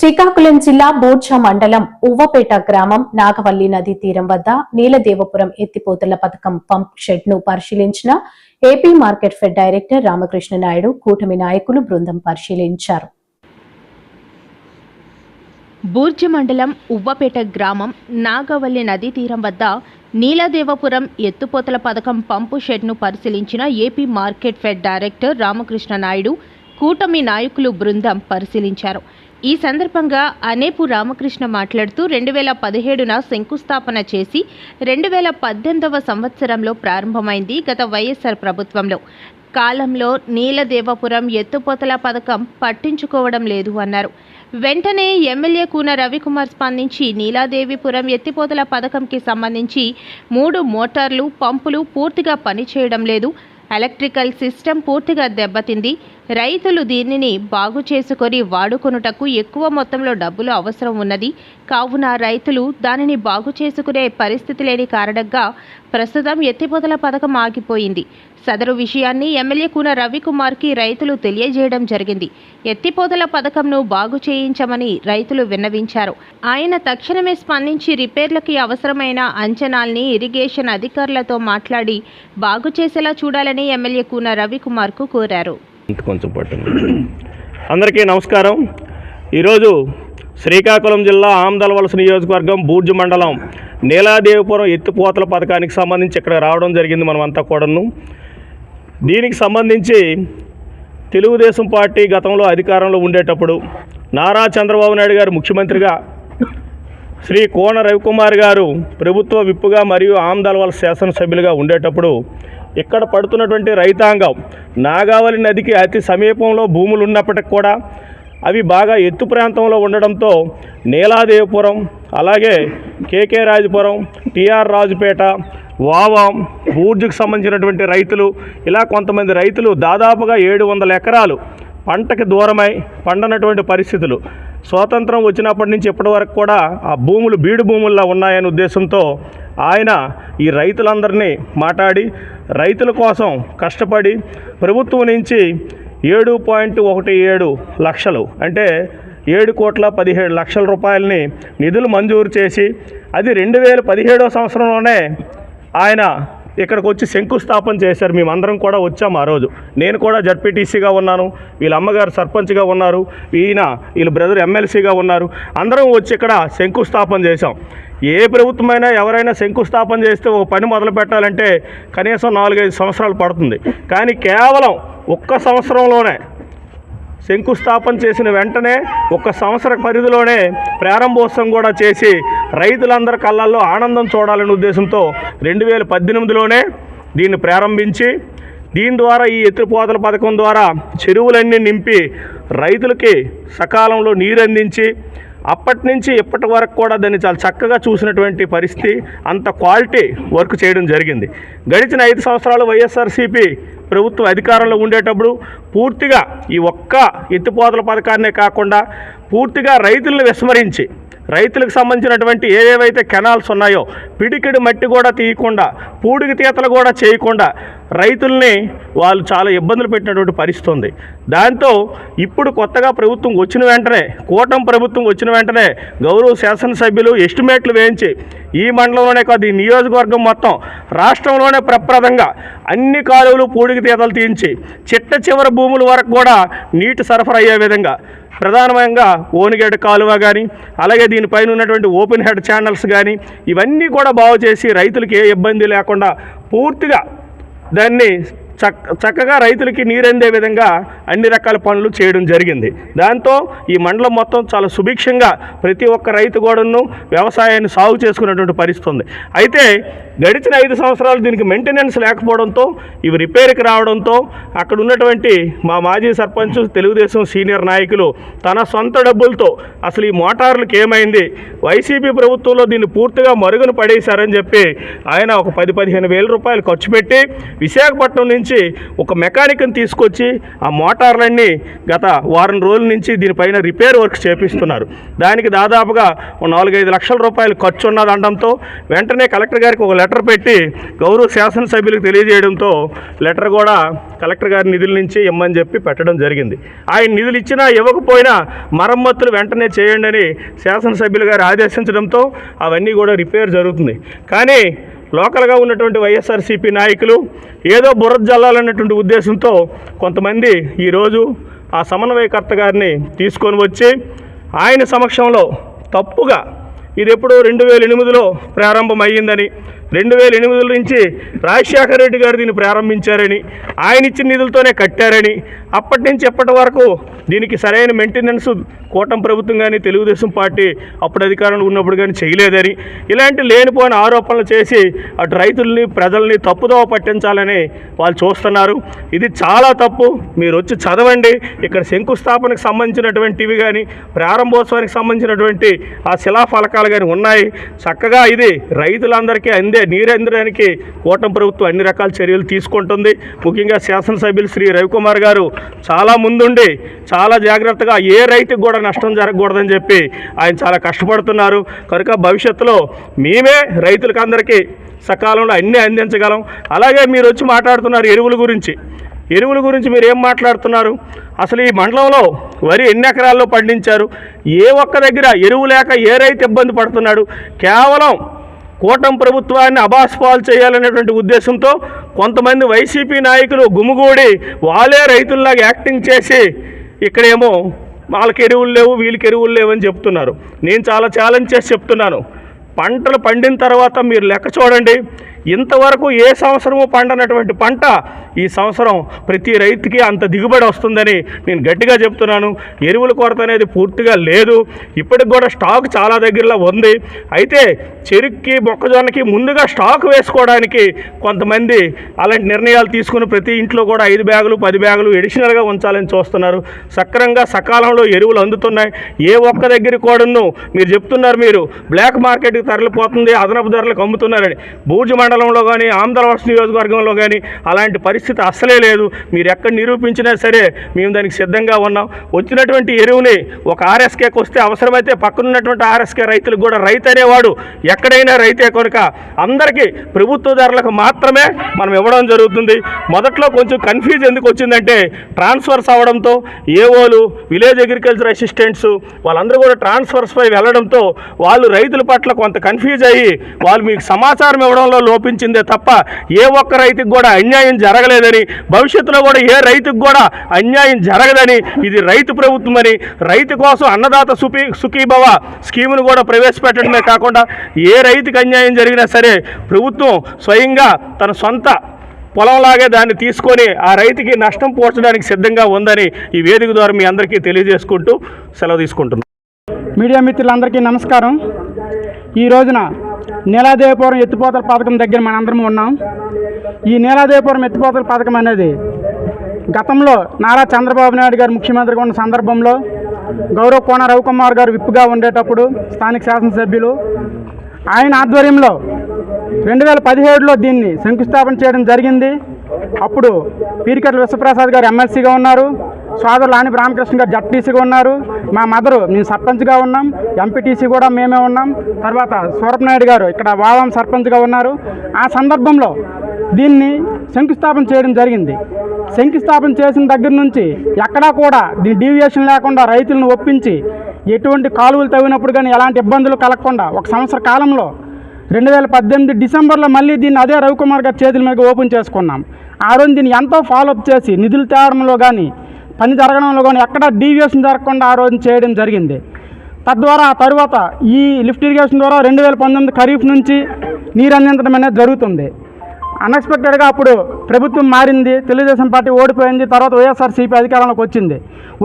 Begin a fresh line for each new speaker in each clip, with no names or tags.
శ్రీకాకుళం జిల్లా బోర్జా మండలం ఉవ్వపేట గ్రామం నాగవల్లి నదీ తీరం వద్ద నీలదేవపురం ఎత్తిపోతల పథకం పంప్ షెడ్ను పరిశీలించిన AP market fed director Ramakrishna Naidu కూటమి నాయకులు బృందం పరిశీలించారు.
బూర్జి మండలం ఉవ్వపేట గ్రామం నాగవల్లి నదీ తీరం వద్ద నీలదేవపురం ఎత్తుపోతల పథకం పంపు షెడ్ను పరిశీలించిన AP market fed director Ramakrishna Naidu కూటమి నాయకులు బృందం పరిశీలించారు. ఈ సందర్భంగా అనేపు రామకృష్ణ మాట్లాడుతూ రెండు వేల పదిహేడున శంకుస్థాపన చేసి రెండు వేల పద్దెనిమిదవ సంవత్సరంలో ప్రారంభమైంది గత వైఎస్ఆర్ ప్రభుత్వంలో. కాలంలో నీలదేవపురం ఎత్తుపోతల పథకం పట్టించుకోవడం లేదు అన్నారు. వెంటనే ఎమ్మెల్యే కూన రవికుమార్ స్పందించి నీలాదేవిపురం ఎత్తిపోతల పథకంకి సంబంధించి మూడు మోటార్లు పంపులు పూర్తిగా పనిచేయడం లేదు. ఎలక్ట్రికల్ సిస్టమ్ పూర్తిగా దెబ్బతింది. రైతులు దీనిని బాగు చేసుకొని వాడుకొనుటకు ఎక్కువ మొత్తంలో డబ్బులు అవసరం ఉన్నది. కావున రైతులు దానిని బాగు చేసుకునే పరిస్థితి లేని కారణంగా ప్రస్తుతం ఎత్తిపోతల పథకం ఆగిపోయింది. సదరు విషయాన్ని ఎమ్మెల్యే కూన రవికుమార్కి రైతులు తెలియజేయడం జరిగింది. ఎత్తిపోతల పథకంను బాగు చేయించమని రైతులు విన్నవించారు. ఆయన తక్షణమే స్పందించి రిపేర్లకి అవసరమైన అంచనాల్ని ఇరిగేషన్ అధికారులతో మాట్లాడి బాగు చేసేలా చూడాలని ఎమ్మెల్యే కూన రవికుమార్కు కోరారు.
కొంచెం పట్టండి అందరికీ నమస్కారం. ఈరోజు శ్రీకాకుళం జిల్లా ఆమదలవలస నియోజకవర్గం బూర్జు మండలం నీలాదేవిపురం ఎత్తిపోతల పథకానికి సంబంధించి ఇక్కడ రావడం జరిగింది మనం అంతా కూడాను. దీనికి సంబంధించి తెలుగుదేశం పార్టీ గతంలో అధికారంలో ఉండేటప్పుడు నారా చంద్రబాబు నాయుడు గారు ముఖ్యమంత్రిగా శ్రీ కోన రవికుమార్ గారు ప్రభుత్వ విప్పుగా మరియు ఆమదలవలస శాసనసభ్యులుగా ఉండేటప్పుడు ఇక్కడ పడుతున్నటువంటి రైతాంగం నాగావళి నదికి అతి సమీపంలో భూములు ఉన్నప్పటికి కూడా అవి బాగా ఎత్తు ప్రాంతంలో ఉండడంతో నీలాదేవిపురం అలాగే K K Rajapuram T R Rajupeta వావాం బూర్జుకు సంబంధించినటువంటి రైతులు ఇలా కొంతమంది రైతులు దాదాపుగా ఏడు వందల ఎకరాలు పంటకి దూరమై పండనటువంటి పరిస్థితులు. స్వాతంత్రం వచ్చినప్పటి నుంచి ఇప్పటి వరకు కూడా ఆ భూములు బీడు భూముల్లో ఉన్నాయనే ఉద్దేశంతో ఆయన ఈ రైతులందరినీ మాట్లాడి రైతుల కోసం కష్టపడి ప్రభుత్వం నుంచి ఏడు పాయింట్ ఒకటి ఏడు లక్షలు అంటే ఏడు కోట్ల పదిహేడు లక్షల రూపాయలని నిధులు మంజూరు చేసి అది రెండు వేల పదిహేడవ సంవత్సరంలోనే ఆయన ఇక్కడికి వచ్చి శంకుస్థాపన చేశారు. మేమందరం కూడా వచ్చాము ఆ రోజు. నేను కూడా జడ్పీటీసీగా ఉన్నాను. వీళ్ళ అమ్మగారు సర్పంచ్గా ఉన్నారు. ఈయన వీళ్ళ బ్రదర్ ఎమ్మెల్సీగా ఉన్నారు. అందరం వచ్చి ఇక్కడ శంకుస్థాపన చేశాం. ఏ ప్రభుత్వమైనా ఎవరైనా శంకుస్థాపన చేస్తే ఒక పని మొదలు పెట్టాలంటే కనీసం నాలుగైదు సంవత్సరాలు పడుతుంది. కానీ కేవలం ఒక్క సంవత్సరంలోనే శంకుస్థాపన చేసిన వెంటనే ఒక సంవత్సర పరిధిలోనే ప్రారంభోత్సవం కూడా చేసి రైతులందరి కళ్ళల్లో ఆనందం చూడాలనే ఉద్దేశంతో రెండు వేల పద్దెనిమిదిలోనే దీన్ని ప్రారంభించి దీని ద్వారా ఈ ఎత్తిపోతల పథకం ద్వారా చెరువులన్నీ నింపి రైతులకి సకాలంలో నీరు అందించి అప్పటి నుంచి ఇప్పటి వరకు కూడా దాన్ని చాలా చక్కగా చూసినటువంటి పరిస్థితి అంత క్వాలిటీ వర్క్ చేయడం జరిగింది. గడిచిన ఐదు సంవత్సరాలు వైఎస్ఆర్సీపీ ప్రభుత్వం అధికారంలో ఉండేటప్పుడు పూర్తిగా ఈ ఒక్క ఎత్తిపోతల పథకాన్నే కాకుండా పూర్తిగా రైతులను విస్మరించి రైతులకు సంబంధించినటువంటి ఏవేవైతే కెనాల్స్ ఉన్నాయో పిడికిడి మట్టి కూడా తీయకుండా పూడికి తీతలు కూడా చేయకుండా రైతుల్ని వాళ్ళు చాలా ఇబ్బందులు పెట్టినటువంటి పరిస్థితి ఉంది. దాంతో ఇప్పుడు కొత్తగా ప్రభుత్వం వచ్చిన వెంటనే కూటమి ప్రభుత్వం వచ్చిన వెంటనే గౌరవ శాసనసభ్యులు ఎస్టిమేట్లు వేయించి ఈ మండలంలోనే కాదు ఈ నియోజకవర్గం మొత్తం రాష్ట్రంలోనే ప్రప్రదంగా అన్ని కాలువలు పూడికి తీతలు తీయించి చిట్ట చివరి భూముల వరకు కూడా నీటి సరఫరా అయ్యే విధంగా ప్రధానంగా ఓనిగేట్ కాలువ కానీ అలాగే దీనిపైన ఉన్నటువంటి ఓపెన్ హెడ్ ఛానల్స్ కానీ ఇవన్నీ కూడా బాగు చేసి రైతులకి ఏ ఇబ్బంది లేకుండా పూర్తిగా దాన్ని చక్కగా రైతులకి నీరందే విధంగా అన్ని రకాల పనులు చేయడం జరిగింది. దాంతో ఈ మండలం మొత్తం చాలా సుభిక్షంగా ప్రతి ఒక్క రైతు కూడాను వ్యవసాయాన్ని సాగు చేసుకునేటువంటి పరిస్థితి ఉంది. అయితే గడిచిన ఐదు సంవత్సరాలు దీనికి మెయింటెనెన్స్ లేకపోవడంతో ఇవి రిపేర్కి రావడంతో అక్కడ ఉన్నటువంటి మా మాజీ సర్పంచ్ తెలుగుదేశం సీనియర్ నాయకులు తన సొంత డబ్బులతో అసలు ఈ మోటార్లకు ఏమైంది వైసీపీ ప్రభుత్వంలో దీన్ని పూర్తిగా మరుగున పడేశారని చెప్పి ఆయన ఒక పది పదిహేను వేల రూపాయలు ఖర్చు పెట్టి విశాఖపట్నం నుంచి నుంచి ఒక మెకానిక్ని తీసుకొచ్చి ఆ మోటార్లన్నీ గత వారం రోజుల నుంచి దీనిపైన రిపేర్ వర్క్ చేపిస్తున్నారు. దానికి దాదాపుగా నాలుగైదు లక్షల రూపాయలు ఖర్చు ఉన్నదండంతో వెంటనే కలెక్టర్ గారికి ఒక లెటర్ పెట్టి గౌరవ శాసనసభ్యులకు తెలియజేయడంతో లెటర్ కూడా కలెక్టర్ గారి నిధుల నుంచి ఇమ్మని చెప్పి పెట్టడం జరిగింది. ఆయన నిధులు ఇచ్చినా ఇవ్వకపోయినా మరమ్మతులు వెంటనే చేయండి అని శాసనసభ్యులు గారు ఆదేశించడంతో అవన్నీ కూడా రిపేర్ జరుగుతుంది. కానీ లోకల్గా ఉన్నటువంటి వైఎస్ఆర్సీపీ నాయకులు ఏదో బుర్ర జల్లాలన్నటువంటి ఉద్దేశంతో కొంతమంది ఈరోజు ఆ సమన్వయకర్త గారిని తీసుకొని వచ్చి ఆయన సమక్షంలో తప్పుగా ఇది ఎప్పుడో రెండు వేల ఎనిమిదిలో ప్రారంభం అయ్యిందని రెండు వేల ఎనిమిదిల నుంచి రాజశేఖర రెడ్డి గారు దీన్ని ప్రారంభించారని ఆయన ఇచ్చిన నిధులతోనే కట్టారని అప్పటి నుంచి ఎప్పటి వరకు దీనికి సరైన మెయింటెనెన్స్ కూటమి ప్రభుత్వం కానీ తెలుగుదేశం పార్టీ అప్పుడు అధికారంలో ఉన్నప్పుడు కానీ చేయలేదని ఇలాంటి లేనిపోయిన ఆరోపణలు చేసి అటు రైతుల్ని ప్రజల్ని తప్పుదోవ పట్టించాలని వాళ్ళు చూస్తున్నారు. ఇది చాలా తప్పు. మీరు వచ్చి చదవండి. ఇక్కడ శంకుస్థాపనకు సంబంధించినటువంటివి కానీ ప్రారంభోత్సవానికి సంబంధించినటువంటి ఆ శిలాఫలకాలు కానీ ఉన్నాయి. చక్కగా ఇది రైతులందరికీ అందే నీరందడానికి కూటమి ప్రభుత్వం అన్ని రకాల చర్యలు తీసుకుంటుంది. ముఖ్యంగా శాసనసభ్యులు శ్రీ రవికుమార్ గారు చాలా ముందుండి చాలా జాగ్రత్తగా ఏ రైతుకు కూడా నష్టం జరగకూడదని చెప్పి ఆయన చాలా కష్టపడుతున్నారు. కనుక భవిష్యత్తులో మేమే రైతులకు అందరికీ సకాలంలో అన్నీ అందించగలం. అలాగే మీరు వచ్చి మాట్లాడుతున్నారు ఎరువుల గురించి. ఎరువుల గురించి మీరు ఏం మాట్లాడుతున్నారు? అసలు ఈ మండలంలో వరి ఎన్ని ఎకరాల్లో పండించారు? ఏ ఒక్క దగ్గర ఎరువు లేక ఏ రైతు ఇబ్బంది పడుతున్నాడు? కేవలం కూటమి ప్రభుత్వాన్ని అబాస్పాలు చేయాలనేటువంటి ఉద్దేశంతో కొంతమంది వైసీపీ నాయకులు గుమిగూడి వాళ్ళే రైతుల్లాగా యాక్టింగ్ చేసి ఇక్కడేమో వాళ్ళకి ఎరువులు లేవు వీళ్ళకి ఎరువులు లేవని చెప్తున్నారు. నేను చాలా ఛాలెంజ్ చేసి చెప్తున్నాను. పంటలు పండిన తర్వాత మీరు లెక్క చూడండి. ఇంతవరకు ఏ సంవత్సరము పండనటువంటి పంట ఈ సంవత్సరం ప్రతి రైతుకి అంత దిగుబడి వస్తుందని నేను గట్టిగా చెప్తున్నాను. ఎరువుల కొరత అనేది పూర్తిగా లేదు. ఇప్పటికి కూడా స్టాక్ చాలా దగ్గరలో ఉంది. అయితే చెరుక్కి మొక్కజొన్నకి ముందుగా స్టాక్ వేసుకోవడానికి కొంతమంది అలాంటి నిర్ణయాలు తీసుకుని ప్రతి ఇంట్లో కూడా ఐదు బ్యాగులు పది బ్యాగులు ఎడిషనల్గా ఉంచాలని చూస్తున్నారు. సక్రంగా సకాలంలో ఎరువులు అందుతున్నాయి. ఏ ఒక్క దగ్గర కూడాను మీరు చెప్తున్నారు మీరు బ్లాక్ మార్కెట్కి తరలిపోతుంది అదనపు ధరలకు అమ్ముతున్నారని. బూర్జు మండలంలో కానీ ఆంధ్రవర్ష నియోజకవర్గంలో కానీ అలాంటి పరిస్థితి అస్సలే లేదు. మీరు ఎక్కడ నిరూపించినా సరే మేము దానికి సిద్ధంగా ఉన్నాం. వచ్చినటువంటి ఎరువుని ఒక ఆర్ఎస్కేకి వస్తే అవసరమైతే పక్కనున్నటువంటి ఆర్ఎస్కే రైతులకు కూడా రైతు అనేవాడు ఎక్కడైనా రైతే కనుక అందరికీ ప్రభుత్వ ధరలకు మాత్రమే మనం ఇవ్వడం జరుగుతుంది. మొదట్లో కొంచెం కన్ఫ్యూజ్ ఎందుకు వచ్చిందంటే ట్రాన్స్ఫర్స్ అవడంతో ఏఓలు విలేజ్ అగ్రికల్చర్ అసిస్టెంట్స్ వాళ్ళందరూ కూడా ట్రాన్స్ఫర్స్పై వెళ్ళడంతో వాళ్ళు రైతుల పట్ల కొంత కన్ఫ్యూజ్ అయ్యి వాళ్ళు మీకు సమాచారం ఇవ్వడంలో చూపించిందే తప్ప ఏ ఒక్క రైతుకు కూడా అన్యాయం జరగలేదని భవిష్యత్తులో కూడా ఏ రైతుకు కూడా అన్యాయం జరగదని ఇది రైతు ప్రభుత్వం అని రైతు కోసం అన్నదాత సుఖీ సుఖీభవ స్కీమును కూడా ప్రవేశపెట్టడమే కాకుండా ఏ రైతుకు అన్యాయం జరిగినా సరే ప్రభుత్వం స్వయంగా తన సొంత పొలంలాగే దాన్ని తీసుకొని ఆ రైతుకి నష్టం పోర్చడానికి సిద్ధంగా ఉందని ఈ వేదిక ద్వారా మీ అందరికీ తెలియజేసుకుంటూ సెలవు తీసుకుంటున్నాను
మీడియా మిత్రులందరికీ నమస్కారం. ఈ రోజున నీలాదేవపురం ఎత్తిపోతల పథకం దగ్గర మనందరం ఉన్నాం. ఈ నీలాదేవపురం ఎత్తిపోతల పథకం అనేది గతంలో నారా చంద్రబాబు నాయుడు గారు ముఖ్యమంత్రిగా ఉన్న సందర్భంలో గౌరవ్ కోన రవికుమార్ గారు విప్పుగా ఉండేటప్పుడు స్థానిక శాసనసభ్యులు ఆయన ఆధ్వర్యంలో రెండు వేల పదిహేడులో దీన్ని శంకుస్థాపన చేయడం జరిగింది. అప్పుడు పీరికట్ల విశ్వప్రసాద్ గారు ఎమ్మెల్సీగా ఉన్నారు. సోదరు లాని రామకృష్ణ గారు జడ్టీసీగా ఉన్నారు. మా మదరు మేము సర్పంచ్గా ఉన్నాం. ఎంపీటీసీ కూడా మేమే ఉన్నాం. తర్వాత సూరపనాయుడు గారు ఇక్కడ వావం సర్పంచ్గా ఉన్నారు. ఆ సందర్భంలో దీన్ని శంకుస్థాపన చేయడం జరిగింది. శంకుస్థాపన చేసిన దగ్గర నుంచి ఎక్కడా కూడా దీని డీవియేషన్ లేకుండా రైతులను ఒప్పించి ఎటువంటి కాలువలు తవ్వినప్పుడు కానీ ఎలాంటి ఇబ్బందులు కలగకుండా ఒక సంవత్సర కాలంలో రెండు వేల పద్దెనిమిది డిసెంబర్లో మళ్ళీ దీన్ని అదే రవికుమార్ గారి చేతుల మీద ఓపెన్ చేసుకున్నాం. ఆ రోజు దీన్ని ఎంతో ఫాలోఅప్ చేసి నిధులు తేవడంలో కానీ పని జరగడంలో కానీ ఎక్కడ డీవియేషన్ జరగకుండా ఆ రోజు చేయడం జరిగింది. తద్వారా ఆ తరువాత ఈ లిఫ్ట్ ఇరిగేషన్ ద్వారా రెండు వేల పంతొమ్మిది ఖరీఫ్ నుంచి నీరు అందించడం అనేది జరుగుతుంది. అన్ఎక్స్పెక్టెడ్గా అప్పుడు ప్రభుత్వం మారింది తెలుగుదేశం పార్టీ ఓడిపోయింది తర్వాత వైఎస్ఆర్సీపీ అధికారంలోకి వచ్చింది.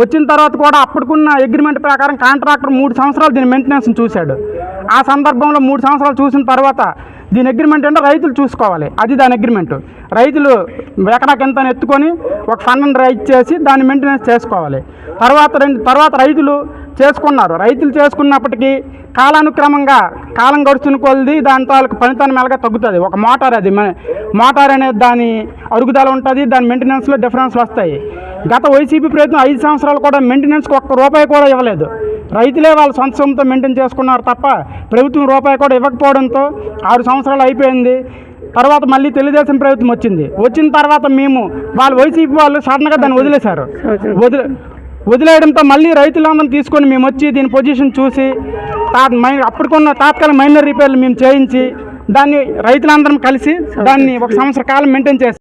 వచ్చిన తర్వాత కూడా అప్పటికున్న అగ్రిమెంట్ ప్రకారం కాంట్రాక్టర్ మూడు సంవత్సరాలు దీని మెయింటెనెన్స్ చూశాడు. ఆ సందర్భంలో మూడు సంవత్సరాలు చూసిన తర్వాత దీని అగ్రిమెంట్ అంటే రైతులు చూసుకోవాలి. అది దాని అగ్రిమెంట్ రైతులు ఎకరాకి ఎంత అని ఎత్తుకొని ఒక ఫండ్ని రైట్ చేసి దాన్ని మెయింటెనెన్స్ చేసుకోవాలి. తర్వాత రెండు తర్వాత రైతులు చేసుకున్నారు. రైతులు చేసుకున్నప్పటికీ కాలానుక్రమంగా కాలం గడుచుని కొలిది దాని తాలూకు పనితనం మెలగా తగ్గుతుంది. ఒక మోటార్ అది మన- మోటార్ అనేది దాని అరుగుదల ఉంటుంది దాని మెయింటెనెన్స్లో డిఫరెన్స్లు వస్తాయి. గత వైసీపీ ప్రభుత్వం ఐదు సంవత్సరాలు కూడా మెయింటెనెన్స్కి ఒక్క రూపాయి కూడా ఇవ్వలేదు. రైతులే వాళ్ళ సొంత సొంత మెయింటైన్ చేసుకున్నారు తప్ప ప్రభుత్వం రూపాయి కూడా ఇవ్వకపోవడంతో ఆరు సంవత్సరాలు అయిపోయింది. తర్వాత మళ్ళీ తెలుగుదేశం ప్రభుత్వం వచ్చింది. వచ్చిన తర్వాత మేము వాళ్ళు వైసీపీ వాళ్ళు సడన్గా దాన్ని వదిలేశారు. వదిలే వదిలేయడంతో మళ్ళీ రైతులందరం తీసుకొని మేము వచ్చి దీని పొజిషన్ చూసి తా మై అప్పటికున్న తాత్కాలిక మైనర్ రిపేర్లు మేము చేయించి దాన్ని రైతులందరం కలిసి దాన్ని ఒక సంవత్సర కాలం మెయింటైన్ చేస్తాం